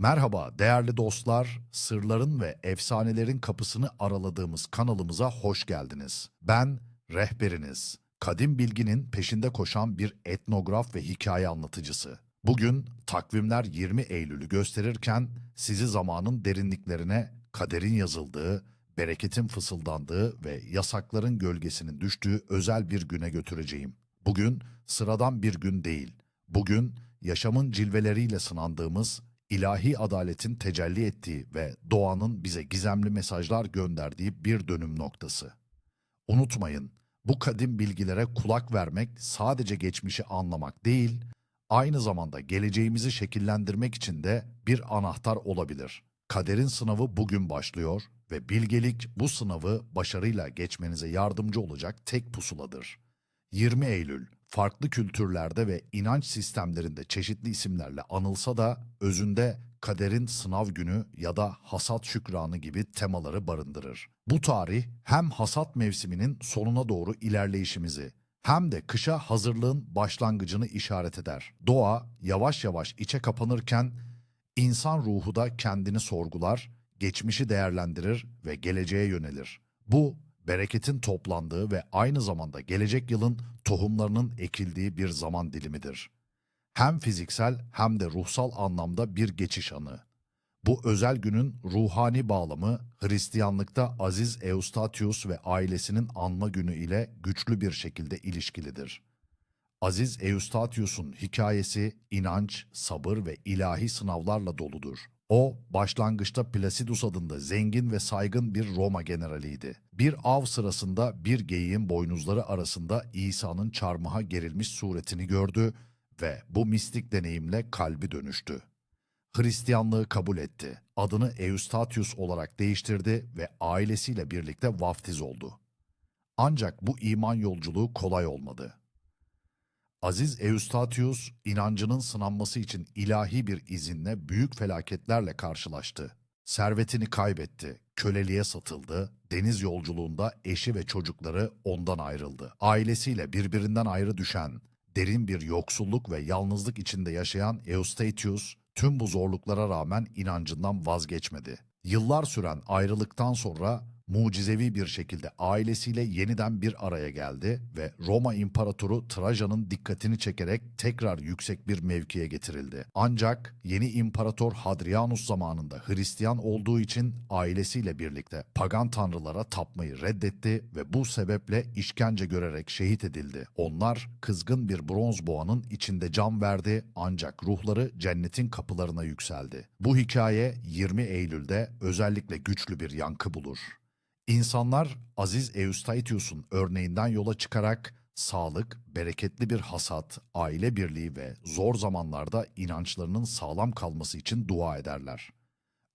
Merhaba değerli dostlar, sırların ve efsanelerin kapısını araladığımız kanalımıza hoş geldiniz. Ben rehberiniz, kadim bilginin peşinde koşan bir etnograf ve hikaye anlatıcısı. Bugün takvimler 20 Eylül'ü gösterirken sizi zamanın derinliklerine kaderin yazıldığı, bereketin fısıldandığı ve yasakların gölgesinin düştüğü özel bir güne götüreceğim. Bugün sıradan bir gün değil. Bugün yaşamın cilveleriyle sınandığımız, ilahi adaletin tecelli ettiği ve doğanın bize gizemli mesajlar gönderdiği bir dönüm noktası. Unutmayın, bu kadim bilgilere kulak vermek sadece geçmişi anlamak değil, aynı zamanda geleceğimizi şekillendirmek için de bir anahtar olabilir. Kaderin sınavı bugün başlıyor ve bilgelik bu sınavı başarıyla geçmenize yardımcı olacak tek pusuladır. 20 Eylül farklı kültürlerde ve inanç sistemlerinde çeşitli isimlerle anılsa da özünde kaderin sınav günü ya da hasat şükranı gibi temaları barındırır. Bu tarih hem hasat mevsiminin sonuna doğru ilerleyişimizi hem de kışa hazırlığın başlangıcını işaret eder. Doğa yavaş yavaş içe kapanırken insan ruhu da kendini sorgular, geçmişi değerlendirir ve geleceğe yönelir. Bu bereketin toplandığı ve aynı zamanda gelecek yılın tohumlarının ekildiği bir zaman dilimidir. Hem fiziksel hem de ruhsal anlamda bir geçiş anı. Bu özel günün ruhani bağlamı Hristiyanlıkta Aziz Eustatius ve ailesinin anma günü ile güçlü bir şekilde ilişkilidir. Aziz Eustatius'un hikayesi inanç, sabır ve ilahi sınavlarla doludur. O, başlangıçta Placidus adında zengin ve saygın bir Roma generaliydi. Bir av sırasında bir geyiğin boynuzları arasında İsa'nın çarmıha gerilmiş suretini gördü ve bu mistik deneyimle kalbi dönüştü. Hristiyanlığı kabul etti. Adını Eustatius olarak değiştirdi ve ailesiyle birlikte vaftiz oldu. Ancak bu iman yolculuğu kolay olmadı. Aziz Eustatius, inancının sınanması için ilahi bir izinle büyük felaketlerle karşılaştı. Servetini kaybetti, köleliğe satıldı, deniz yolculuğunda eşi ve çocukları ondan ayrıldı. Ailesiyle birbirinden ayrı düşen, derin bir yoksulluk ve yalnızlık içinde yaşayan Eustatius, tüm bu zorluklara rağmen inancından vazgeçmedi. Yıllar süren ayrılıktan sonra mucizevi bir şekilde ailesiyle yeniden bir araya geldi ve Roma İmparatoru Trajan'ın dikkatini çekerek tekrar yüksek bir mevkiye getirildi. Ancak yeni İmparator Hadrianus zamanında Hristiyan olduğu için ailesiyle birlikte pagan tanrılara tapmayı reddetti ve bu sebeple işkence görerek şehit edildi. Onlar kızgın bir bronz boğanın içinde can verdi ancak ruhları cennetin kapılarına yükseldi. Bu hikaye 20 Eylül'de özellikle güçlü bir yankı bulur. İnsanlar Aziz Eustatius'un örneğinden yola çıkarak sağlık, bereketli bir hasat, aile birliği ve zor zamanlarda inançlarının sağlam kalması için dua ederler.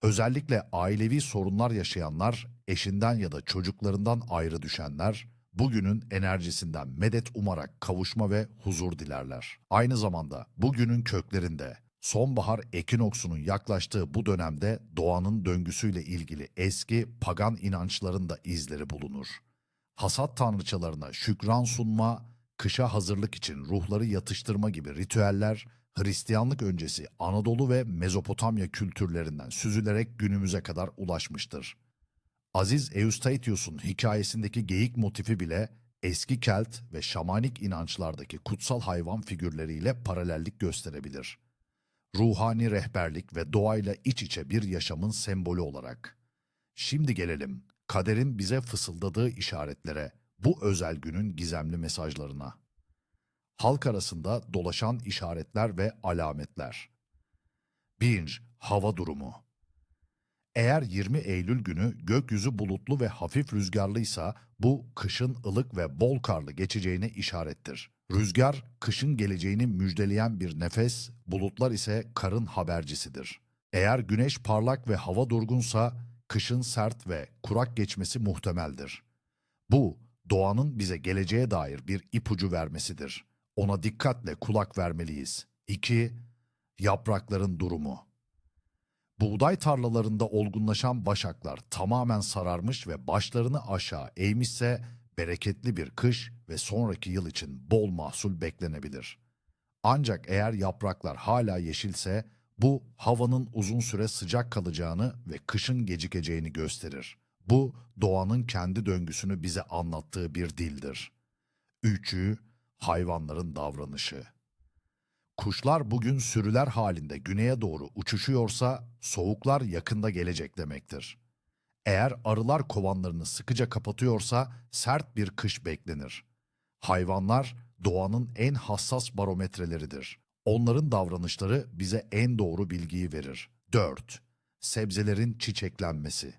Özellikle ailevi sorunlar yaşayanlar, eşinden ya da çocuklarından ayrı düşenler, bugünün enerjisinden medet umarak kavuşma ve huzur dilerler. Aynı zamanda bugünün köklerinde Sonbahar ekinoksunun yaklaştığı bu dönemde doğanın döngüsüyle ilgili eski pagan inançların da izleri bulunur. Hasat tanrıçalarına şükran sunma, kışa hazırlık için ruhları yatıştırma gibi ritüeller Hristiyanlık öncesi Anadolu ve Mezopotamya kültürlerinden süzülerek günümüze kadar ulaşmıştır. Aziz Eustatius'un hikayesindeki geyik motifi bile eski Kelt ve şamanik inançlardaki kutsal hayvan figürleriyle paralellik gösterebilir ruhani rehberlik ve doğayla iç içe bir yaşamın sembolü olarak. Şimdi gelelim kaderin bize fısıldadığı işaretlere, bu özel günün gizemli mesajlarına. Halk arasında dolaşan işaretler ve alametler. 1. Hava durumu. Eğer 20 Eylül günü gökyüzü bulutlu ve hafif rüzgarlıysa bu kışın ılık ve bol karlı geçeceğine işarettir. Rüzgar kışın geleceğini müjdeleyen bir nefes, bulutlar ise karın habercisidir. Eğer güneş parlak ve hava durgunsa kışın sert ve kurak geçmesi muhtemeldir. Bu doğanın bize geleceğe dair bir ipucu vermesidir. Ona dikkatle kulak vermeliyiz. 2. Yaprakların durumu. Buğday tarlalarında olgunlaşan başaklar tamamen sararmış ve başlarını aşağı eğmişse bereketli bir kış ve sonraki yıl için bol mahsul beklenebilir. Ancak eğer yapraklar hala yeşilse Bu havanın uzun süre sıcak kalacağını ve kışın gecikeceğini gösterir. Bu doğanın kendi döngüsünü bize anlattığı bir dildir. Üçü hayvanların davranışı. Kuşlar bugün sürüler halinde güneye doğru uçuşuyorsa soğuklar yakında gelecek demektir. Eğer arılar kovanlarını sıkıca kapatıyorsa sert bir kış beklenir. Hayvanlar doğanın en hassas barometreleridir. Onların davranışları bize en doğru bilgiyi verir. 4. Sebzelerin çiçeklenmesi.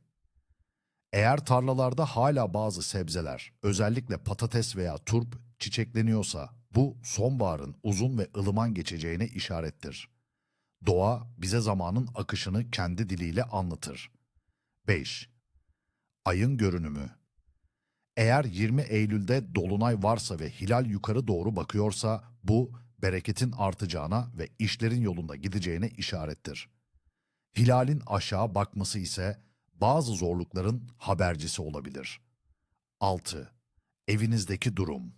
Eğer tarlalarda hala bazı sebzeler, özellikle patates veya turp çiçekleniyorsa bu sonbaharın uzun ve ılıman geçeceğine işarettir. Doğa bize zamanın akışını kendi diliyle anlatır. 5. Ayın görünümü. Eğer 20 Eylül'de dolunay varsa ve hilal yukarı doğru bakıyorsa bu bereketin artacağına ve işlerin yolunda gideceğine işarettir. Hilalin aşağı bakması ise bazı zorlukların habercisi olabilir. 6. Evinizdeki durum.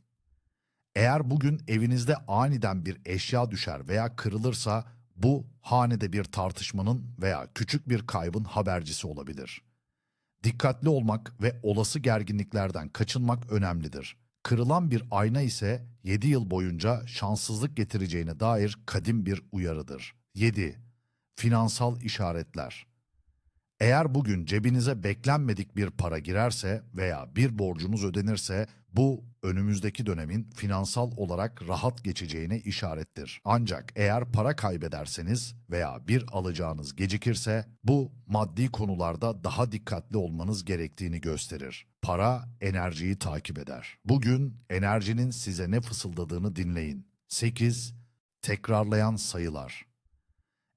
Eğer bugün evinizde aniden bir eşya düşer veya kırılırsa bu hanede bir tartışmanın veya küçük bir kaybın habercisi olabilir. Dikkatli olmak ve olası gerginliklerden kaçınmak önemlidir. Kırılan bir ayna ise 7 yıl boyunca şanssızlık getireceğine dair kadim bir uyarıdır. 7. Finansal işaretler. Eğer bugün cebinize beklenmedik bir para girerse veya bir borcunuz ödenirse bu önümüzdeki dönemin finansal olarak rahat geçeceğine işarettir. Ancak eğer para kaybederseniz veya bir alacağınız gecikirse bu maddi konularda daha dikkatli olmanız gerektiğini gösterir. Para enerjiyi takip eder. Bugün enerjinin size ne fısıldadığını dinleyin. 8. Tekrarlayan sayılar.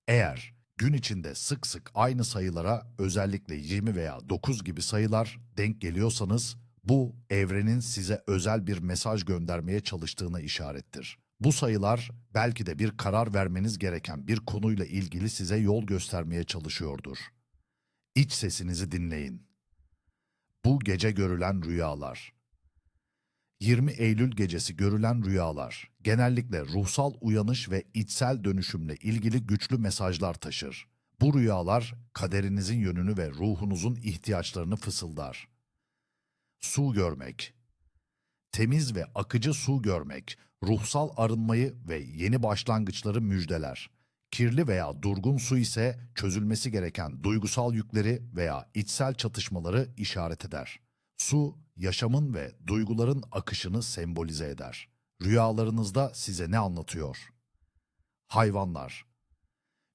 Eğer gün içinde sık sık aynı sayılara özellikle 20 veya 9 gibi sayılar denk geliyorsanız bu evrenin size özel bir mesaj göndermeye çalıştığına işarettir. Bu sayılar belki de bir karar vermeniz gereken bir konuyla ilgili size yol göstermeye çalışıyordur. İç sesinizi dinleyin. Bu gece görülen rüyalar. 20 Eylül gecesi görülen rüyalar genellikle ruhsal uyanış ve içsel dönüşümle ilgili güçlü mesajlar taşır. Bu rüyalar kaderinizin yönünü ve ruhunuzun ihtiyaçlarını fısıldar. Su görmek. Temiz ve akıcı su görmek, ruhsal arınmayı ve yeni başlangıçları müjdeler. Kirli veya durgun su ise çözülmesi gereken duygusal yükleri veya içsel çatışmaları işaret eder. Su, yaşamın ve duyguların akışını sembolize eder. Rüyalarınızda size ne anlatıyor? Hayvanlar.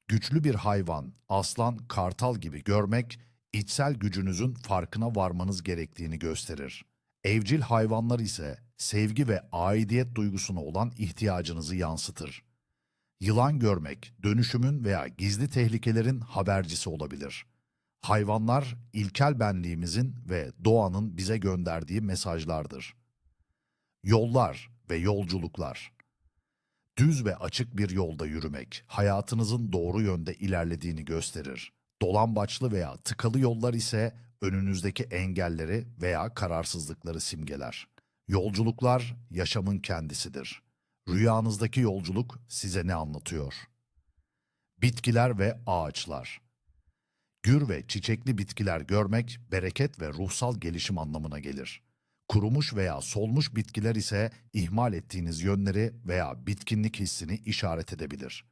Güçlü bir hayvan, aslan, kartal gibi görmek, içsel gücünüzün farkına varmanız gerektiğini gösterir. Evcil hayvanlar ise sevgi ve aidiyet duygusuna olan ihtiyacınızı yansıtır. Yılan görmek, dönüşümün veya gizli tehlikelerin habercisi olabilir. Hayvanlar, ilkel benliğimizin ve doğanın bize gönderdiği mesajlardır. Yollar ve yolculuklar Düz ve açık bir yolda yürümek, hayatınızın doğru yönde ilerlediğini gösterir. Dolambaçlı veya tıkalı yollar ise önünüzdeki engelleri veya kararsızlıkları simgeler. Yolculuklar yaşamın kendisidir. Rüyanızdaki yolculuk size ne anlatıyor? Bitkiler ve ağaçlar. Gür ve çiçekli bitkiler görmek bereket ve ruhsal gelişim anlamına gelir. Kurumuş veya solmuş bitkiler ise ihmal ettiğiniz yönleri veya bitkinlik hissini işaret edebilir.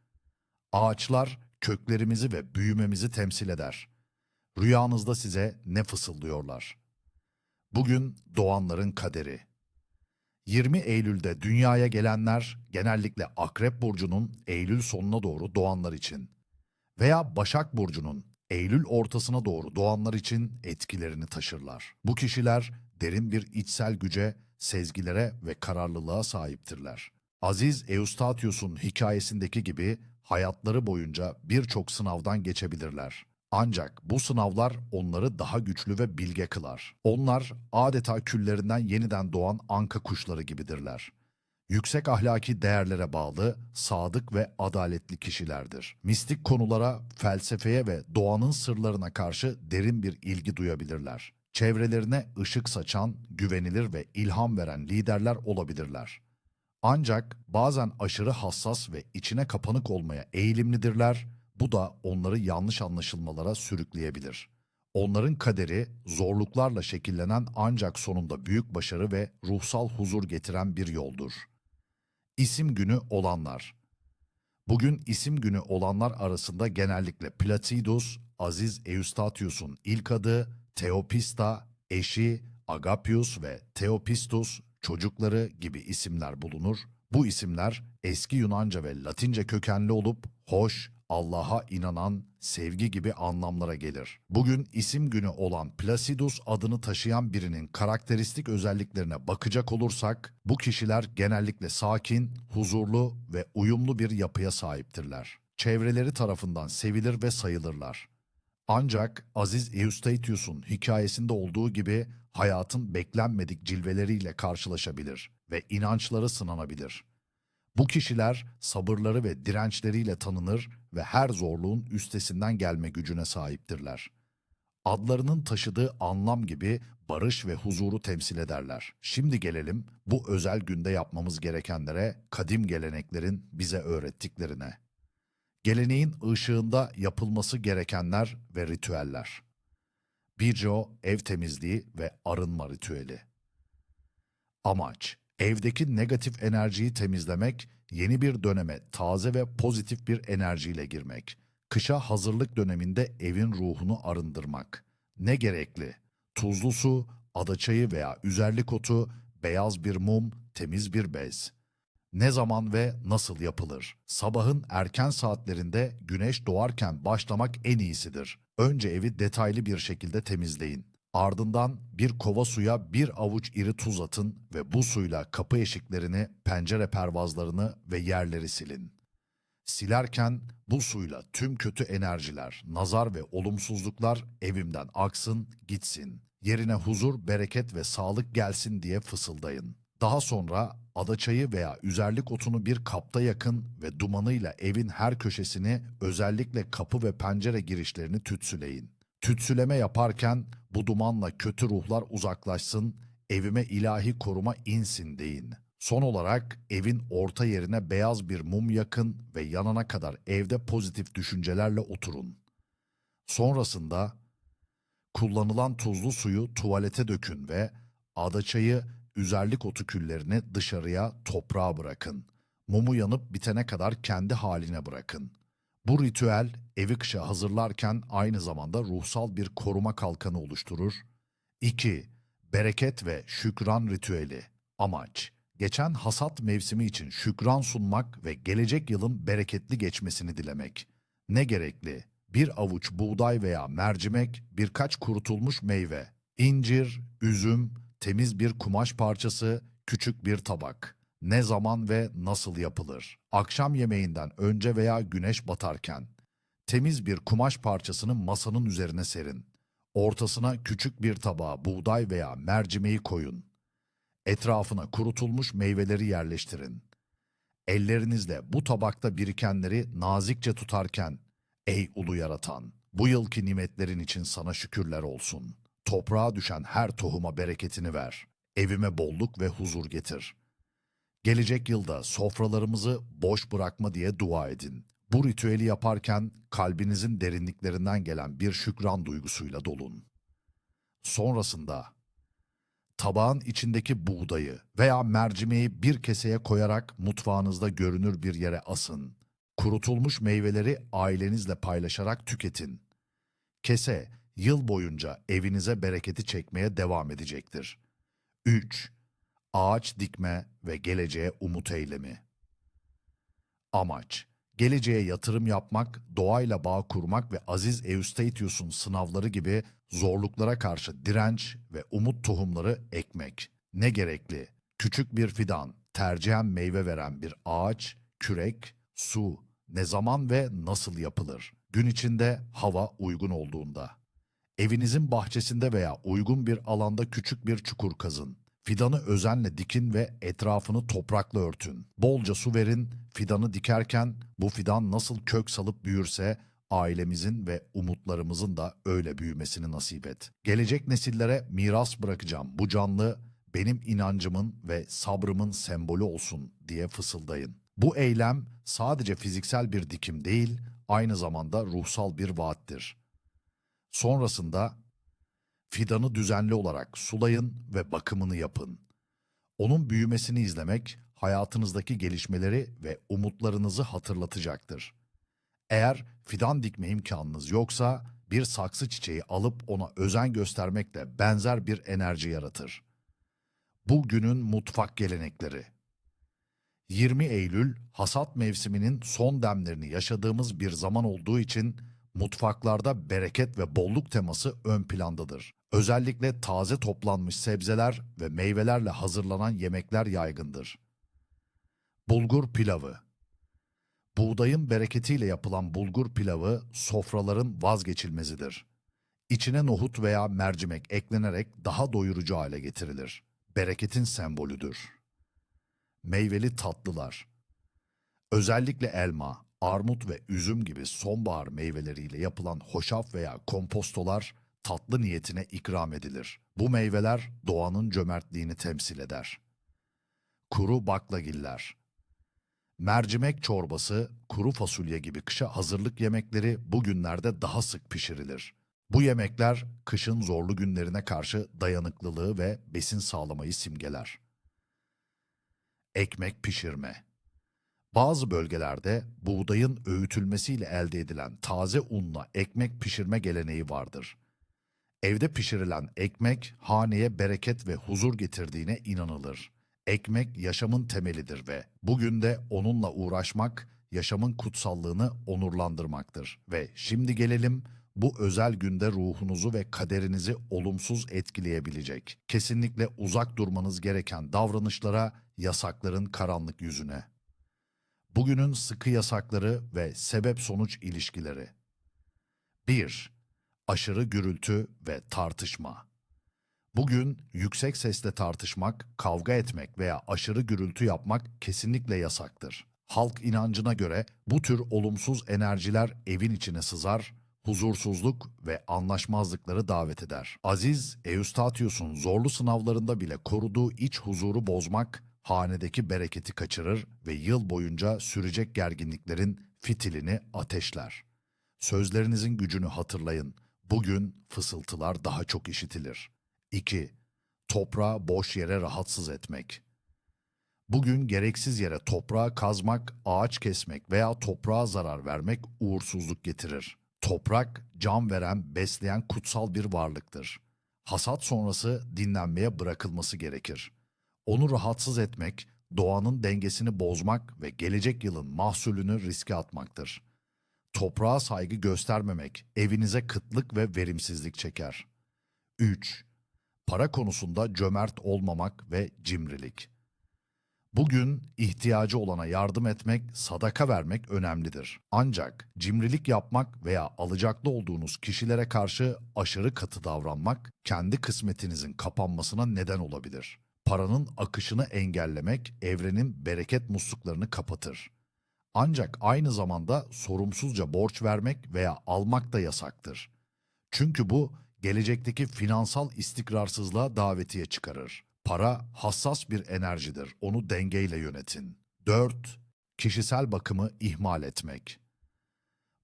Ağaçlar köklerimizi ve büyümemizi temsil eder. Rüyanızda size ne fısıldıyorlar? Bugün doğanların kaderi. 20 Eylül'de dünyaya gelenler genellikle Akrep Burcu'nun Eylül sonuna doğru doğanlar için veya Başak Burcu'nun Eylül ortasına doğru doğanlar için etkilerini taşırlar. Bu kişiler derin bir içsel güce, sezgilere ve kararlılığa sahiptirler. Aziz Eustatius'un hikayesindeki gibi hayatları boyunca birçok sınavdan geçebilirler. Ancak bu sınavlar onları daha güçlü ve bilge kılar. Onlar adeta küllerinden yeniden doğan anka kuşları gibidirler. Yüksek ahlaki değerlere bağlı, sadık ve adaletli kişilerdir. Mistik konulara, felsefeye ve doğanın sırlarına karşı derin bir ilgi duyabilirler. Çevrelerine ışık saçan, güvenilir ve ilham veren liderler olabilirler. Ancak bazen aşırı hassas ve içine kapanık olmaya eğilimlidirler. Bu da onları yanlış anlaşılmalara sürükleyebilir. Onların kaderi zorluklarla şekillenen ancak sonunda büyük başarı ve ruhsal huzur getiren bir yoldur. İsim günü olanlar Bugün isim günü olanlar arasında genellikle Placidus, Aziz Eustatius'un ilk adı, Theopista, eşi, Agapius ve Theopistus çocukları gibi isimler bulunur. Bu isimler eski Yunanca ve Latince kökenli olup hoş, Allah'a inanan, sevgi gibi anlamlara gelir. Bugün isim günü olan Placidus adını taşıyan birinin karakteristik özelliklerine bakacak olursak, bu kişiler genellikle sakin, huzurlu ve uyumlu bir yapıya sahiptirler. Çevreleri tarafından sevilir ve sayılırlar. Ancak Aziz Eustatius'un hikayesinde olduğu gibi hayatın beklenmedik cilveleriyle karşılaşabilir ve inançları sınanabilir. Bu kişiler sabırları ve dirençleriyle tanınır ve her zorluğun üstesinden gelme gücüne sahiptirler. Adlarının taşıdığı anlam gibi barış ve huzuru temsil ederler. Şimdi gelelim bu özel günde yapmamız gerekenlere, kadim geleneklerin bize öğrettiklerine. Geleneğin ışığında yapılması gerekenler ve ritüeller. Birce o ev temizliği ve arınma ritüeli. Amaç, evdeki negatif enerjiyi temizlemek, yeni bir döneme taze ve pozitif bir enerjiyle girmek. Kışa hazırlık döneminde evin ruhunu arındırmak. Ne gerekli? Tuzlu su, adaçayı veya üzerlik otu, beyaz bir mum, temiz bir bez. Ne zaman ve nasıl yapılır? Sabahın erken saatlerinde güneş doğarken başlamak en iyisidir. Önce evi detaylı bir şekilde temizleyin. Ardından bir kova suya bir avuç iri tuz atın ve bu suyla kapı eşiklerini, pencere pervazlarını ve yerleri silin. Silerken bu suyla tüm kötü enerjiler, nazar ve olumsuzluklar evimden aksın, gitsin. Yerine huzur, bereket ve sağlık gelsin diye fısıldayın. Daha sonra adaçayı veya üzerlik otunu bir kapta yakın ve dumanıyla evin her köşesini özellikle kapı ve pencere girişlerini tütsüleyin. Tütsüleme yaparken bu dumanla kötü ruhlar uzaklaşsın, evime ilahi koruma insin deyin. Son olarak evin orta yerine beyaz bir mum yakın ve yanana kadar evde pozitif düşüncelerle oturun. Sonrasında kullanılan tuzlu suyu tuvalete dökün ve adaçayı, üzerlik otu küllerini dışarıya toprağa bırakın. Mumu yanıp bitene kadar kendi haline bırakın. Bu ritüel evi kışa hazırlarken aynı zamanda ruhsal bir koruma kalkanı oluşturur. 2. Bereket ve şükran ritüeli. Amaç Geçen hasat mevsimi için şükran sunmak ve gelecek yılın bereketli geçmesini dilemek. Ne gerekli? Bir avuç buğday veya mercimek, birkaç kurutulmuş meyve, incir, üzüm, temiz bir kumaş parçası, küçük bir tabak. Ne zaman ve nasıl yapılır? Akşam yemeğinden önce veya güneş batarken. Temiz bir kumaş parçasını masanın üzerine serin. Ortasına küçük bir tabağa buğday veya mercimeği koyun. Etrafına kurutulmuş meyveleri yerleştirin. Ellerinizle bu tabakta birikenleri nazikçe tutarken, ey ulu yaratan, bu yılki nimetlerin için sana şükürler olsun. Toprağa düşen her tohuma bereketini ver. Evime bolluk ve huzur getir. Gelecek yılda sofralarımızı boş bırakma diye dua edin. Bu ritüeli yaparken kalbinizin derinliklerinden gelen bir şükran duygusuyla dolun. Sonrasında tabağın içindeki buğdayı veya mercimeği bir keseye koyarak mutfağınızda görünür bir yere asın. Kurutulmuş meyveleri ailenizle paylaşarak tüketin. Kese yıl boyunca evinize bereketi çekmeye devam edecektir. 3. Ağaç dikme ve geleceğe umut eylemi. Amaç Geleceğe yatırım yapmak, doğayla bağ kurmak ve Aziz Eustatius'un sınavları gibi zorluklara karşı direnç ve umut tohumları ekmek. Ne gerekli? Küçük bir fidan, tercihen meyve veren bir ağaç, kürek, su, ne zaman ve nasıl yapılır? Gün içinde hava uygun olduğunda. Evinizin bahçesinde veya uygun bir alanda küçük bir çukur kazın. Fidanı özenle dikin ve etrafını toprakla örtün. Bolca su verin, fidanı dikerken bu fidan nasıl kök salıp büyürse ailemizin ve umutlarımızın da öyle büyümesini nasip et. Gelecek nesillere miras bırakacağım bu canlı benim inancımın ve sabrımın sembolü olsun diye fısıldayın. Bu eylem sadece fiziksel bir dikim değil, aynı zamanda ruhsal bir vaattir. Sonrasında fidanı düzenli olarak sulayın ve bakımını yapın. Onun büyümesini izlemek hayatınızdaki gelişmeleri ve umutlarınızı hatırlatacaktır. Eğer fidan dikme imkanınız yoksa bir saksı çiçeği alıp ona özen göstermek de benzer bir enerji yaratır. Bugünün mutfak gelenekleri 20 Eylül hasat mevsiminin son demlerini yaşadığımız bir zaman olduğu için mutfaklarda bereket ve bolluk teması ön plandadır. Özellikle taze toplanmış sebzeler ve meyvelerle hazırlanan yemekler yaygındır. Bulgur pilavı Buğdayın bereketiyle yapılan bulgur pilavı sofraların vazgeçilmezidir. İçine nohut veya mercimek eklenerek daha doyurucu hale getirilir. Bereketin sembolüdür. Meyveli tatlılar Özellikle elma, armut ve üzüm gibi sonbahar meyveleriyle yapılan hoşaf veya kompostolar tatlı niyetine ikram edilir. Bu meyveler doğanın cömertliğini temsil eder. Kuru baklagiller Mercimek çorbası, kuru fasulye gibi kışa hazırlık yemekleri bugünlerde daha sık pişirilir. Bu yemekler kışın zorlu günlerine karşı dayanıklılığı ve besin sağlamayı simgeler. Ekmek pişirme Bazı bölgelerde buğdayın öğütülmesiyle elde edilen taze unla ekmek pişirme geleneği vardır. Evde pişirilen ekmek haneye bereket ve huzur getirdiğine inanılır. Ekmek yaşamın temelidir ve bugün de onunla uğraşmak yaşamın kutsallığını onurlandırmaktır. Ve şimdi gelelim bu özel günde ruhunuzu ve kaderinizi olumsuz etkileyebilecek, kesinlikle uzak durmanız gereken davranışlara, yasakların karanlık yüzüne. Bugünün sıkı yasakları ve sebep-sonuç ilişkileri. 1. Aşırı gürültü ve tartışma. Bugün yüksek sesle tartışmak, kavga etmek veya aşırı gürültü yapmak kesinlikle yasaktır. Halk inancına göre bu tür olumsuz enerjiler evin içine sızar, huzursuzluk ve anlaşmazlıkları davet eder. Aziz Eustatius'un zorlu sınavlarında bile koruduğu iç huzuru bozmak, hanedeki bereketi kaçırır ve yıl boyunca sürecek gerginliklerin fitilini ateşler. Sözlerinizin gücünü hatırlayın. Bugün fısıltılar daha çok işitilir. 2. Toprağı boş yere rahatsız etmek. Bugün gereksiz yere toprağı kazmak, ağaç kesmek veya toprağa zarar vermek uğursuzluk getirir. Toprak, can veren, besleyen kutsal bir varlıktır. Hasat sonrası dinlenmeye bırakılması gerekir. Onu rahatsız etmek, doğanın dengesini bozmak ve gelecek yılın mahsulünü riske atmaktır. Toprağa saygı göstermemek evinize kıtlık ve verimsizlik çeker. 3. Para konusunda cömert olmamak ve cimrilik. Bugün ihtiyacı olana yardım etmek, sadaka vermek önemlidir. Ancak cimrilik yapmak veya alacaklı olduğunuz kişilere karşı aşırı katı davranmak kendi kısmetinizin kapanmasına neden olabilir. Paranın akışını engellemek evrenin bereket musluklarını kapatır. Ancak aynı zamanda sorumsuzca borç vermek veya almak da yasaktır. Çünkü bu gelecekteki finansal istikrarsızlığa davetiye çıkarır. Para hassas bir enerjidir. Onu dengeyle yönetin. 4. Kişisel bakımı ihmal etmek.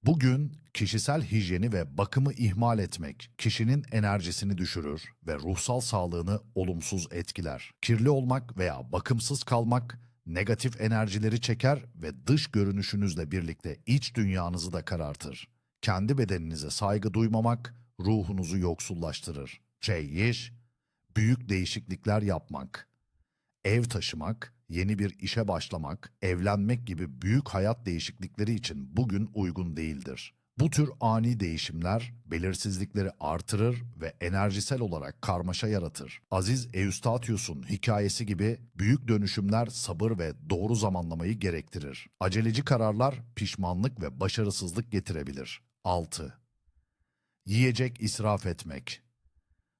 Bugün kişisel hijyeni ve bakımı ihmal etmek kişinin enerjisini düşürür ve ruhsal sağlığını olumsuz etkiler. Kirli olmak veya bakımsız kalmak negatif enerjileri çeker ve dış görünüşünüzle birlikte iç dünyanızı da karartır. Kendi bedeninize saygı duymamak ruhunuzu yoksullaştırır. Çeyiş, büyük değişiklikler yapmak, ev taşımak, yeni bir işe başlamak, evlenmek gibi büyük hayat değişiklikleri için bugün uygun değildir. Bu tür ani değişimler belirsizlikleri artırır ve enerjisel olarak karmaşa yaratır. Aziz Eustatius'un hikayesi gibi büyük dönüşümler sabır ve doğru zamanlamayı gerektirir. Aceleci kararlar pişmanlık ve başarısızlık getirebilir. 6. Yiyecek israf etmek.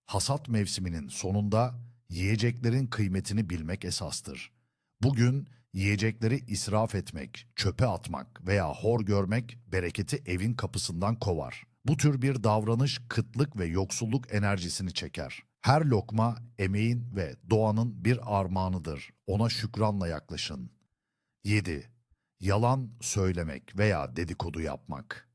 Hasat mevsiminin sonunda yiyeceklerin kıymetini bilmek esastır. Bugün yiyecekleri israf etmek, çöpe atmak veya hor görmek bereketi evin kapısından kovar. Bu tür bir davranış kıtlık ve yoksulluk enerjisini çeker. Her lokma emeğin ve doğanın bir armağanıdır. Ona şükranla yaklaşın. 7. Yalan söylemek veya dedikodu yapmak.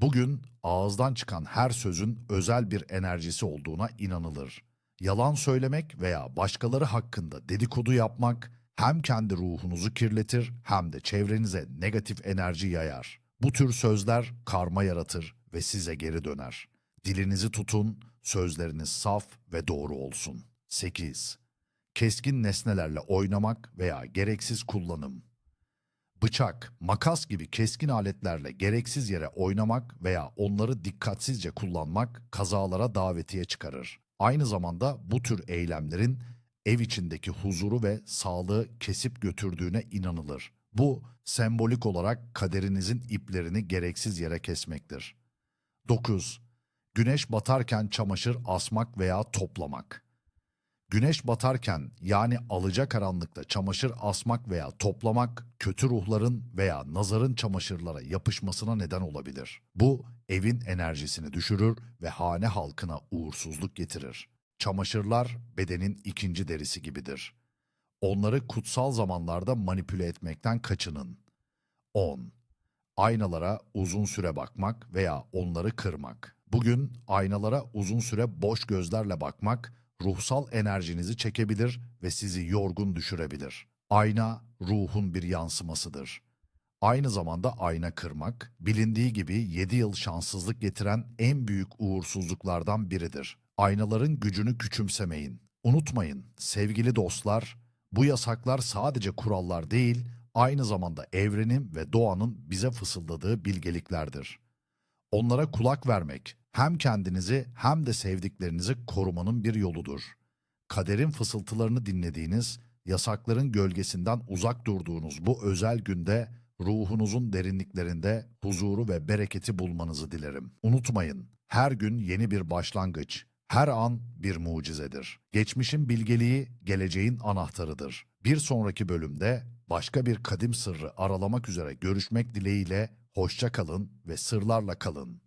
Bugün ağızdan çıkan her sözün özel bir enerjisi olduğuna inanılır. Yalan söylemek veya başkaları hakkında dedikodu yapmak hem kendi ruhunuzu kirletir hem de çevrenize negatif enerji yayar. Bu tür sözler karma yaratır ve size geri döner. Dilinizi tutun, sözleriniz saf ve doğru olsun. 8. Keskin nesnelerle oynamak veya gereksiz kullanım. Bıçak, makas gibi keskin aletlerle gereksiz yere oynamak veya onları dikkatsizce kullanmak kazalara davetiye çıkarır. Aynı zamanda bu tür eylemlerin ev içindeki huzuru ve sağlığı kesip götürdüğüne inanılır. Bu sembolik olarak kaderinizin iplerini gereksiz yere kesmektir. 9. Güneş batarken çamaşır asmak veya toplamak. Güneş batarken yani alacakaranlıkta çamaşır asmak veya toplamak kötü ruhların veya nazarın çamaşırlara yapışmasına neden olabilir. Bu evin enerjisini düşürür ve hane halkına uğursuzluk getirir. Çamaşırlar bedenin ikinci derisi gibidir. Onları kutsal zamanlarda manipüle etmekten kaçının. 10. Aynalara uzun süre bakmak veya onları kırmak. Bugün aynalara uzun süre boş gözlerle bakmak ruhsal enerjinizi çekebilir ve sizi yorgun düşürebilir. Ayna ruhun bir yansımasıdır. Aynı zamanda ayna kırmak, bilindiği gibi 7 yıl şanssızlık getiren en büyük uğursuzluklardan biridir. Aynaların gücünü küçümsemeyin. Unutmayın sevgili dostlar, bu yasaklar sadece kurallar değil, aynı zamanda evrenin ve doğanın bize fısıldadığı bilgeliklerdir. Onlara kulak vermek hem kendinizi hem de sevdiklerinizi korumanın bir yoludur. Kaderin fısıltılarını dinlediğiniz, yasakların gölgesinden uzak durduğunuz bu özel günde ruhunuzun derinliklerinde huzuru ve bereketi bulmanızı dilerim. Unutmayın, her gün yeni bir başlangıç, her an bir mucizedir. Geçmişin bilgeliği geleceğin anahtarıdır. Bir sonraki bölümde başka bir kadim sırrı aralamak üzere görüşmek dileğiyle hoşça kalın ve sırlarla kalın.